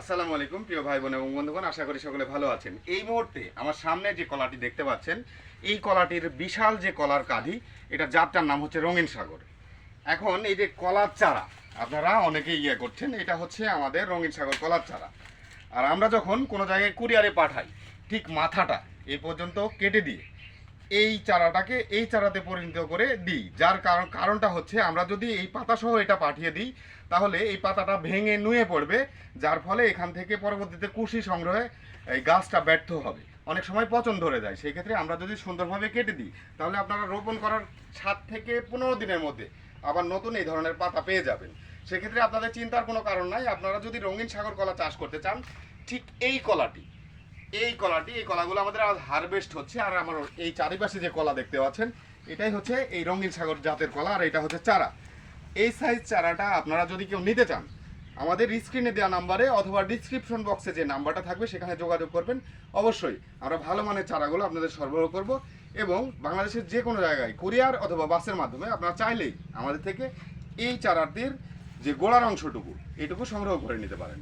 আসসালামু আলাইকুম, প্রিয় ভাই বোন এবং বন্ধুগণ, আশা করি সকলে ভালো আছেন। এই মুহূর্তে আমার সামনে যে কলাটি দেখতে পাচ্ছেন, এই কলাটির বিশাল যে কলার কাঁধি, এটা জাতটার নাম হচ্ছে রঙিন সাগর। এখন এই যে কলার চারা, আপনারা অনেকেই ইয়ে করছেন, এটা হচ্ছে আমাদের রঙিন সাগর কলার চারা। আর আমরা যখন কোনো জায়গায় কুরিয়ারে পাঠাই, ঠিক মাথাটা এ পর্যন্ত কেটে দিয়ে এই চারাটাকে এই চারাতে পরিণত করে দিই। যার কারণ কারণটা হচ্ছে আমরা যদি এই পাতা সহ এটা পাঠিয়ে দিই, তাহলে এই পাতাটা ভেঙে নুয়ে পড়বে, যার ফলে এখান থেকে পরবর্তীতে কুশি সংগ্রহে এই গাছটা ব্যর্থ হবে। অনেক সময় পচন ধরে যায়। সেই ক্ষেত্রে আমরা যদি সুন্দরভাবে কেটে দিই, তাহলে আপনারা রোপণ করার সাত থেকে পনেরো দিনের মধ্যে আবার নতুন এই ধরনের পাতা পেয়ে যাবেন। সেক্ষেত্রে আপনাদের চিন্তার কোনো কারণ নাই। আপনারা যদি রঙিন সাগর কলা চাষ করতে চান, ঠিক এই কলাটি এই কলাটি, এই কলাগুলো আমাদের আজ হারভেস্ট হচ্ছে, আর আমার এই চারিপাশে যে কলা দেখতে পাচ্ছেন, এটাই হচ্ছে এই রঙিন সাগর জাতের কলা, আর এটা হচ্ছে চারা। এই সাইজ চারাটা আপনারা যদি কেউ নিতে চান, আমাদের স্ক্রিনে দেওয়া নাম্বারে অথবা ডিসক্রিপশন বক্সে যে নাম্বারটা থাকবে, সেখানে যোগাযোগ করবেন। অবশ্যই আমরা ভালো মানের চারাগুলো আপনাদের সরবরাহ করব এবং বাংলাদেশের যে কোনো জায়গায় কুরিয়ার অথবা বাসের মাধ্যমে আপনারা চাইলেই আমাদের থেকে এই চারাটির যে গোড়ার অংশটুকু এইটুকু সংগ্রহ করে নিতে পারেন।